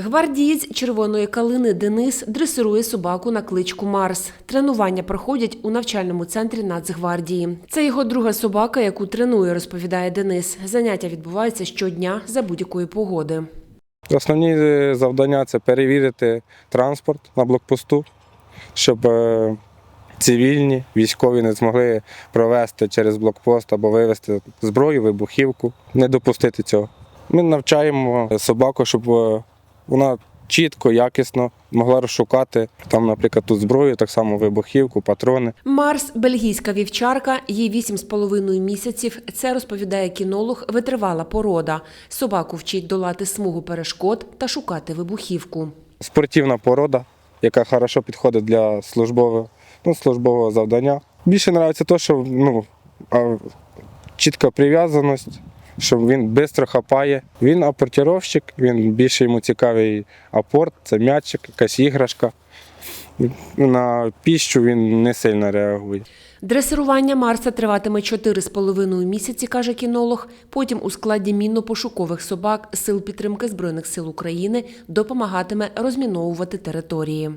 Гвардієць червоної калини Денис дресирує собаку на кличку Марс. Тренування проходять у навчальному центрі Нацгвардії. Це його друга собака, яку тренує, розповідає Денис. Заняття відбуваються щодня за будь-якої погоди. Основні е, завдання це перевірити транспорт на блокпосту, щоб е, цивільні військові не змогли провести через блокпост або вивезти зброю, вибухівку, не допустити цього. Ми навчаємо собаку, щоб е, вона чітко, якісно могла розшукати там, наприклад, тут зброю, так само вибухівку, патрони. Марс бельгійська вівчарка, їй 8,5 місяців. Це розповідає кінолог, витривала порода. Собаку вчить долати смугу перешкод та шукати вибухівку. спортивна порода, яка хорошо підходить для службового, ну, службового завдання. Більше подобається те, що ну, чітка прив'язаність, що він швидко хапає. Він апортировщик, він більше йому цікавий апорт, це м'ячик, якась іграшка. На піщу він не сильно реагує. Дресирування Марса триватиме 4,5 місяці, каже кінолог. Потім у складі мінно-пошукових собак Сил підтримки Збройних сил України допомагатиме розміновувати території.